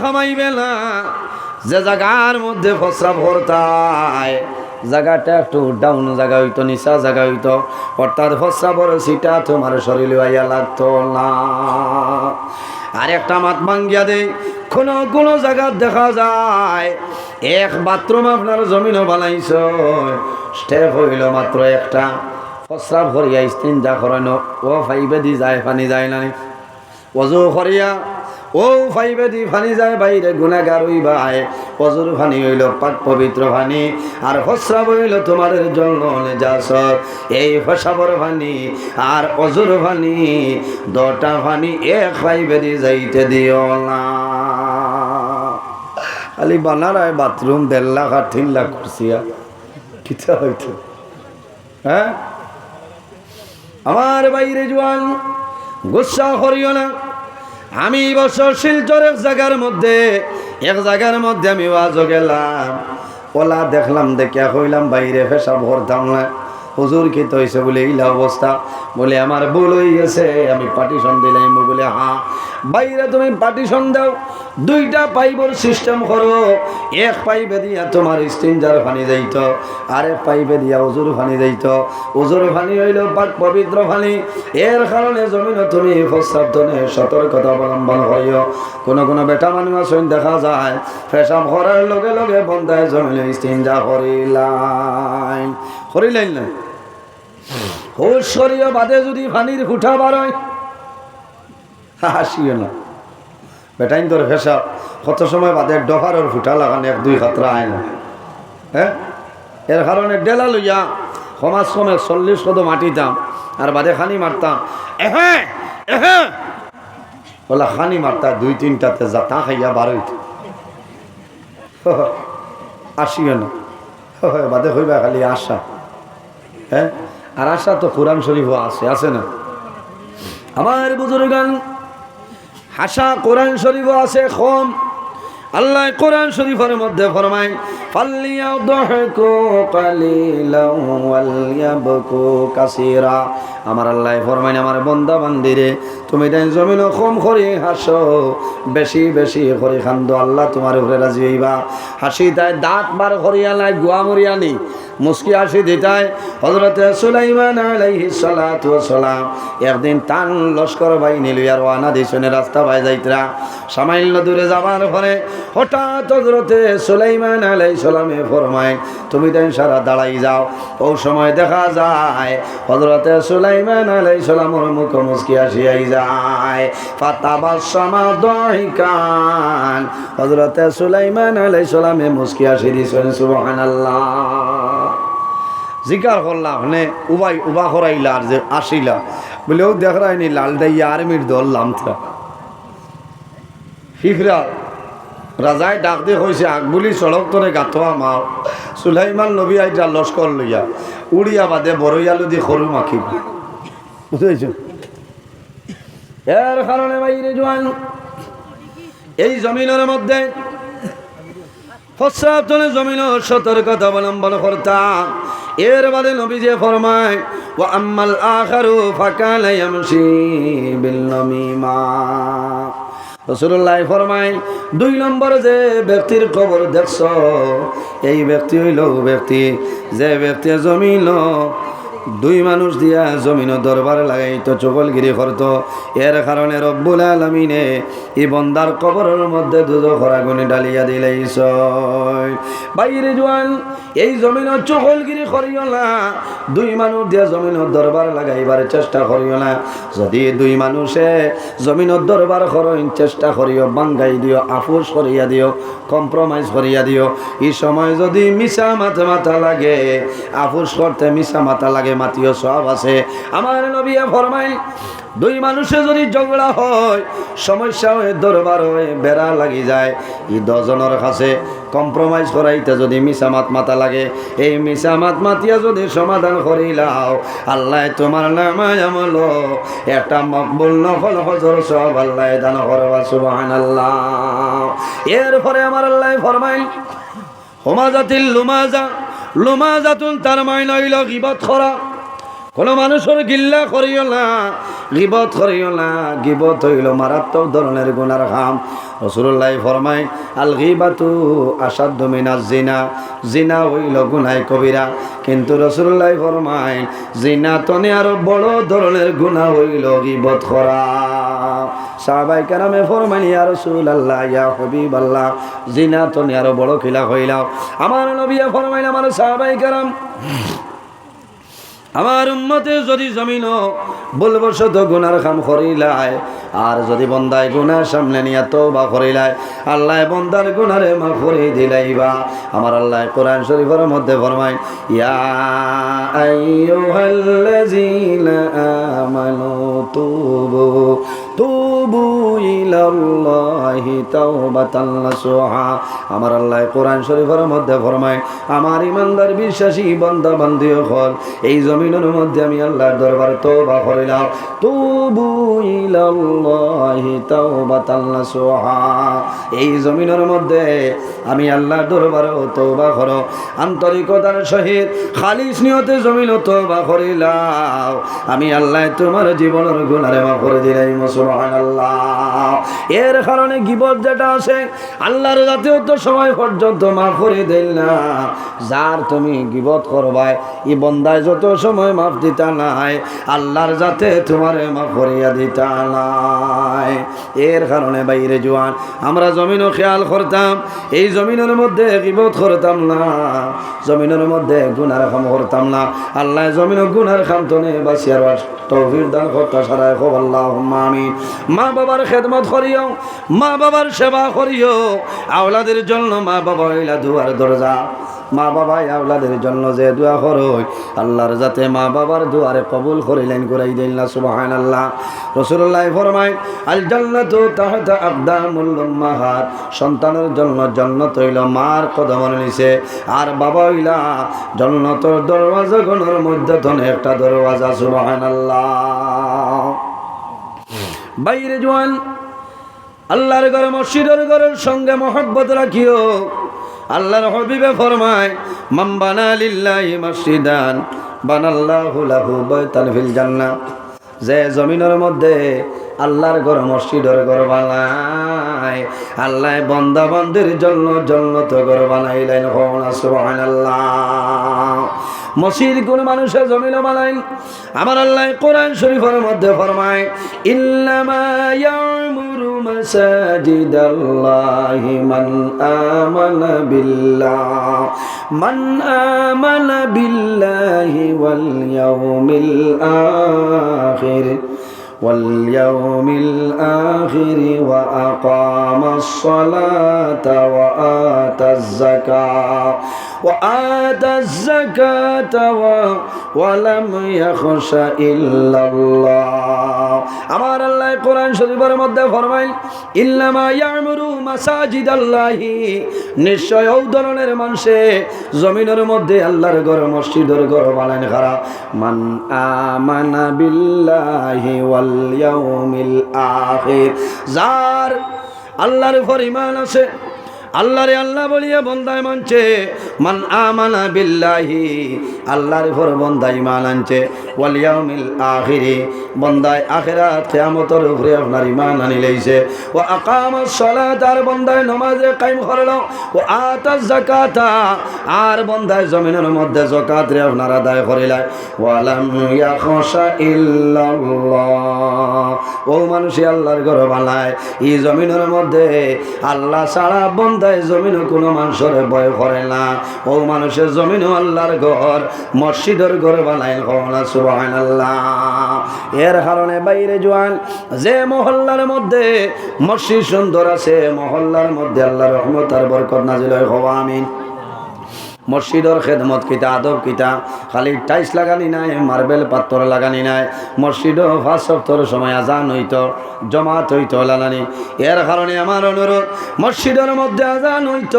খামাইবে না যে জায়গার মধ্যে ফসরা ভরতায়, জায়গাটা একটু ডাউন জায়গা হইতো, নিচা জায়গা হইতো। অর্থাৎ ফসরা বড় সিটা তোমার শরীর আইয়া লাগতো না। আর একটা মাত ভাঙ্গিয়া দেয় কোনো কোনো জায়গা দেখা যায়, এক বাথরুম আপনার জমিনও বানাইছ। স্টেপ হইল মাত্র একটা। ফসরা ভরিয়া স্তিন যা করেন ও ফাইবে দি যায়, পানি যায় না। অজু করিয়া ও ভাই দি ফানি যায়, বাইরে গুণাগার হই ভাই অজুর ফানি হইল পাক পবিত্র ফানি আর ফসরা হইল তোমার জন্য যাস এই ফসাবর ফানি আর অজুর ফানি দটা ফানি এক ফাইবে দি যাইতে দিও না। খালি বানারায় বাথরুম দেড় লাখ আর তিন লাখ করছিয়া কিতা হইতো? হ্যাঁ? আমার বাইরে জোয়ান, গুসা করিও না। আমি বছর শিলচর এক জায়গার মধ্যে, এক জায়গার মধ্যে আমি ওয়াজও গেলাম। ওলা দেখলাম দেখে কইলাম, বাইরে ফেসা ভরতাম না। হুজুর খেতে হয়েছে বলে এইলা অবস্থা। বলে, আমার ভুল হয়ে গেছে, আমি পার্টিশন দিলাম। বলে হ্যাঁ বাইরে তুমি পার্টিশন দাও। দুইটা পাইপের সিস্টেম করো। এক পাইপে দিয়া তোমার স্টিঞ্জার পানি যাইত, আরেক পাইপে দিয়া উজুর পানি যাইত। উজুর পানি হইল পাক পবিত্র পানি এর কারণে জমিন তুমি প্রস্তাবনে সতর্কতা অবলম্বন করিও কোনো কোনো বেটা মানুষ আসুন, দেখা যায় ফেসাব করার লগে লগে বন্ধায় জমিন স্টিঞ্জা করিলাই করিলাইন না। হুশ বাদে যদি পানির ফুটা বারয় হাসিও না। বেটাইন তোর ফেসা কত সময় বাদে ডফারর ফুটা লাগান, এক দুই খাতরা আয় না হ্যাঁ? এর কারণে ডেলা লইয়া সমাজ সময় চল্লিশ কত মাটিতাম, আর বাদে খানি মারতাম। এহে এহে! বলা খানি মারতা দুই তিনটাতে যাতা খাইয়া বারোইত আসিও না। বাদে হইবা খালি আশা। হ্যাঁ? আর আশা তো কোরআন শরীফও আছে আছে না? আমার বুজুর্গান হাসা কোরআন শরীফও আছে, কম। আল্লাহ কোরআন শরীফের মধ্যে ফরমায় ফাল্লিয়াদহকু কালিলাও ওয়ালয়াবকু কাসীরা। আমার আল্লাহ ফরমায়, আমার বান্দা বান্দিরে তুমি তাই জমিন কম করে হাসো, বেশি বেশি করে খান্দ। আল্লাহ তোমার উপরে রাজি হইবা। হাসি তাই দাঁত বার করিয়া লাই, গুয়া মরিয়ানি মুস্কি হাসি দিতায় হজরতে সুলাইমান আলাইহিস সালাতু সালাম একদিন টান লস্কর বাহিনী লইয়া রওনা দিছনে রাস্তা পাই যাইতরা। সামান্য দূরে যাবার পরে হঠাৎ হজরতে সুলাইমান আলাইহিস সালামে ফরমায়, তুমি তাই সারা দাঁড়াই যাও। ও সময় দেখা যায় হজরতে সুলাইমান আলাইহিস সালামের মুখ মুস্কি হাসিয়াই যায়। ফাতাবাসসামা দাহিকান হজরতে সুলাইমান আলাইহিস সালামে মুস্কি হাসি দিছেন, সুবহানাল্লাহ। জিকার করলাম মানে উবাই উবা করাইলা আর যে আসিলা। বলেও দেখরাইনি লাল দাইয়া আর্মির দল লামথা ফিফরা রাজায় ডাক দিয়ে কইছে আগবুলি সড়ক তরে গাথোয়া মাও সুলাইমান নবী আইটা লস্কর লইয়া, উড়িয়া বাদে বড়ইয়ালু দি সরু মাখিব। বুঝেছ এর কারণে বাইরে জোয়ান এই জমিনের মধ্যে ফসরাতনে জমিন সতর্কতা অবলম্বন করতাম এর বাদে নবীজে ফরমায় ও আম্মাল আখারু ফাকালা ইয়ামশি বিল নমিমা রসুল্লাহ ফরমায়, দুই নম্বর যে ব্যক্তির খবর দেখছ, এই ব্যক্তি হইল ব্যক্তি, যে ব্যক্তি জমিন দুই মানুষ দিয়া জমিন দরবার লাগাইতো চকলগিরি করত। এর কারণে রব্বুল আলমিনে এই বন্দার কবরের মধ্যে দুধ খরাগুনি ডালিয়া দিলেইছ। বাইরে জোয়ান, এই জমিন চকলগিরি করিও না। দুই মানুষ দিয়া জমিন দরবার লাগাইবার চেষ্টা করিও না। যদি দুই মানুষে জমিন দরবার করেন চেষ্টা করিও, বাঙ্গাই দিও আফুস করিয়া দিও কম্প্রোমাইজ করিয়া দিও। এই সময় যদি মিশা মাথা মাথা লাগে আফুস করতে মিশা মাথা লাগে মাতিও সব আছে। আমার নবিয়া ফরমাই দুই মানুষে যদি ঝগড়া হয়, সমস্যা হয়ে দরবার হয়ে বেড়া লাগি যায়। ই দজনের কাছে কম্প্রোমাইজ করাইতে যদি মিশামাত মাতা লাগে, এই মিশামাত মাতিয়া যদি সমাধান করিলাও আল্লাহ তোমার নামায় আমল। একটা মকবুল নফল হজর সব আল্লাহ দান করবা সুবহান আল্লাহ এরপরে আমার আল্লাহ ফরমাই হোমাজাতিল লুমাজা, লুমাজাতুন তার মাইন হইল গিবত করা। কোনো মানুষের গিল্লা করিও না, গিবত করিও না। গিবত হইল মারাত্মক ধরনের গুনার খাম রসুল্লাহ ফরমাই আল গিবাতু আসাধ্য মিনাজ জিনা। জিনা হইল গুনায় কবিরা। কিন্তু রসুল্লাহ ফরমাই জিনা তনে আরও বড় ধরনের গুণা হইল গিবত করা। সাহাবাই কারামে ফরমানি আর রসুল আল্লাহ ইয়া হবিব আল্লাহ জিনা তনে আরও বড় খিলা হইলাও। আমার নবিয়া ফরমাইল, আমার সাহাবাই কারাম আমার উম্মতে যদি জমিন বলবশত গুনার খাম করিলায়, আর যদি বন্দায় গুনার সামনে নিয়ে তো বা করিলায়, আল্লাহ বন্দার গুনারে মা করে দিলাইবা। আমার আল্লাহ কোরআন শরীফের মধ্যে ফরমায়, ইয়া আইয়ুহাল্লাযীনা আমানু তুবু ইলাল্লাহি তাওবাতান নাসুহা। আমার আল্লাহ কোরআন শরীফের মধ্যে ফরমায়, আমার ইমানদার, বিশ্বাসী বান্দা বান্দি হল এই জমিনের মধ্যে আমি আল্লাহর দরবার তওবা করিলাম। তুবু ইলাল্লাহি তাওবাতান নাসুহা। এই জমিনের মধ্যে আমি আল্লাহর দরবারে তওবা করো। আন্তরিকতার সহিত খালিস নিয়তে জমিন তওবা করিলাম। আমি আল্লাহ তোমার জীবনের গুণারে মা করে দিলাই সুবহানাল্লাহ। এর কারণে গিবত যেটা আছে আল্লাহর জাতীয় তো সময় পর্যন্ত মা করে দিল না। যার তুমি গিবত করবাই ই বন্দায় যত সময় মাফ দিতা নাই, আল্লাহর যাতে তোমারে মাফ করিয়া দিতা নাই। এর কারণে বাইরে জোয়ান, আমরা জমিনও খেয়াল করতাম, এই জমিনের মধ্যে গিবত করতাম না। জমিনের মধ্যে গুনার কাম করতাম না। আল্লাহ জমিন গুনার খাম তনে বাসিয়ার বাস তৌফির দান করতা সারায় খব আল্লাহ মা বাবার খেদমত করিও, মা বাবার সেবা করিও, আওলাদের জন্য মা বাবা হইলা দুয়ার দরজা। মা বাবা আওলাদের জন্য যে দোয়া করই আল্লাহর যাতে মা বাবার দুয়ারে কবুল করিলেন করাই দিল না সুবহান আল্লাহ রসুল্লাহ ফরমায় আল জান্নাত তাহতা আকদামুল উম্মাহাত সন্তানের জন্য জন্ম হইল মার কদমর নিছে আর বাবা হইলা জন্নতর দরওয়াজা গণের মধ্যে একটা দরওয়াজা সুবহান আল্লাহ বাইরে জোয়ান, আল্লাহর ঘর, মসজিদের ঘরের সঙ্গে মহব্বত রাখিও। আল্লাহর হবিবে ফরমায় মাম বানা মসজিদান, বানাল্লাহু লাহু বাইতান ফিল জান্নাহ। যে জমিনের মধ্যে আল্লাহর ঘর, মসজিদের ঘর বানায়, আল্লাহ বন্দা বন্দির জন্য জন্নত ঘর বানাইলেন। হন সুবহানাল্লাহ। মসজিদ কোন মানুষের জমিন বানাইন আমার আল্লাহ কোরআন শরীফের মধ্যে ফরমায় ইল্লামা ইয়ামুরু মাসাজিদাল্লাহি মান আমানা বিল্লাহ মান আমানা বিল্লাহি ওয়াল ইয়াউমিল আখির واليوم الآخر وأقام الصلاة وآتى الزكاة وآتى الزكاة و... ولم يخش إلا الله আমার আল্লাহ কোরআন শরীফের মধ্যে ফরমাইল ইল্লামা ইয়ামুরু মাসাজিদ আল্লাহি নিশ্চয় ও ধরনের মানুষে জমিনের মধ্যে আল্লাহর ঘর মসজিদের ঘর বানান খারা মান আমানা বিল্লাহি ওয়াল ইয়াউমিল আখির যার আল্লাহর উপর ঈমান আছে আল্লাহরে আল্লাহ বলিয়া বন্দায় মানছে, মান আমানা বিল্লাহি, আল্লাহর উপর বন্দায় ইমান আনছে। ওয়াল ইয়াউমিল আখিরি, বন্দায় আখিরাত কিয়ামতের উপরে আপনার ইমান আনি লইছে। ও আকামাস সালাত, আর বন্দায় নামাজে কায়েম করল ও আতাজ যাকাতা, আর বন্দায় জমিনের মধ্যে যাকাত রে আপনার আদায় করিলাই ওয়ালাম ইয়াখশা ইল্লাল্লাহ। ও মানুষই আল্লাহর ঘর বানায়। এই জমিনের মধ্যে আল্লাহ ছাড়া বন্দায় জমিন কোনো মানুষের ভয় করে না। ও মানুষের জমিনও আল্লাহর ঘর, মসজিদের ঘর বানায় কমলা সুবাহান এর কারণে বাইরে জোয়ান, যে মহল্লার মধ্যে মসজিদ সুন্দর আছে, মহল্লার মধ্যে আল্লাহ রহমত আর বরকত নাজিল হওয়া আমিন। মসজিদর খেদমত কিতা, আদব কিতা, খালি টাইস লাগানি নাই, মার্বেল পাত্তর লাগানি নাই, মসজিদও ফার্স্ট সময় আজান হইত, জমাত হইত লাগানি এর কারণে আমার অনুরোধ, মসজিদের মধ্যে আজান হইত,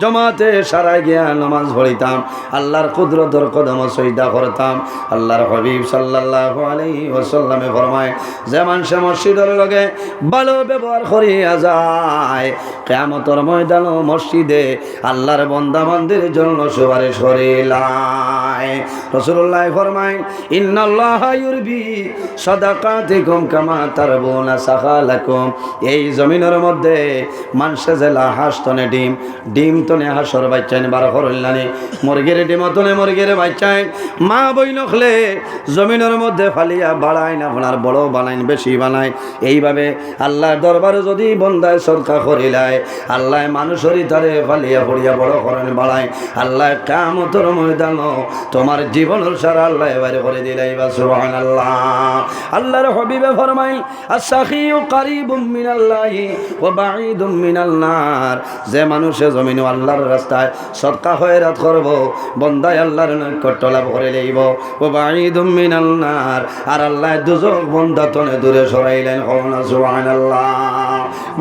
জমাতে সারাই গিয়া নমাজ পড়িতাম, আল্লাহর কুদরতর কদম সৈদা করতাম। আল্লাহর হবিব সাল্লাহ আলী ওসাল্লামে ফরমায়, যে মানুষে মসজিদের লগে ভালো ব্যবহার করিয়া যায় কেমতর ময়দান মসজিদে আল্লাহর বন্দা মন্দির জন্য সুপারিশ করিলাই রসুল্লাহ ফরমাই ইন্নাল্লাহ ইউরবি সাদাকাতিকুম কামা তারবুনা সাখালাকুম। এই জমিনের মধ্যে মানুষে জেলা হাঁস তনে ডিম ডিম তনে হাঁসর বাচ্চাইন বার করলানি মুরগির ডিম তনে মুরগির বাচ্চাইন মা বই নখলে জমিনের মধ্যে ফালিয়া বাড়ায় না, আপনার বড় বানাইন বেশি বানায়। এইভাবে আল্লাহর দরবারে যদি বন্দায় সরকার করিলায়, আল্লাহ মানুষেরই তারে ফালিয়া পড়িয়া বড় করেন, বাড়ায়। আল্লাহ কামতর ময়দান তোমার জীবনের সারা আল্লাহ এবারে করে দিলাই বা সুবহান আল্লাহ আল্লাহর হবিবে ফরমাই আসাখিউ কারিবুম মিনাল্লাহি ওয়া বাঈদুম মিনাল নার যে মানুষে জমিন আল্লাহর রাস্তায় সদকা হয়ে রাত করব, বন্দায় আল্লাহর নৈকট্য লাভ করে লইব। ও বাঈদুম মিনাল নার আর আল্লাহ দুজক বন্দা তনে দূরে সরাইলেন হওনা সুবহানাল্লাহ।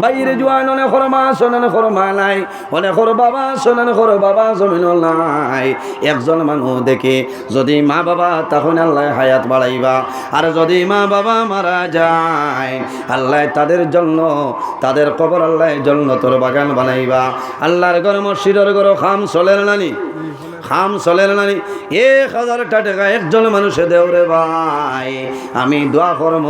বাইরে জোয়ান অনেক খরমা শোনেন খরমা নাই। অনেক খর বাবা শোনেন বাবা নাই। একজন মানুষ দেখে যদি মা বাবা, তখন আল্লাহ হায়াত বাড়াইবা। আর যদি মা বাবা মারা যায়, আল্লাহ তাদের জন্য, তাদের কবর আল্লাহ জন্য তোর বাগান বানাইবা। আল্লাহর ঘর, মসজিদের ঘর, খাম চলের নানি, খাম চলের নানি। এক হাজারটা টাকা একজন মানুষে দেওরে ভাই। আমি দোয়া করব,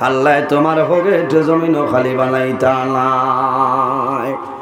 আল্লাহ তোমার হগে জমিনও খালি বানাইতা নাই।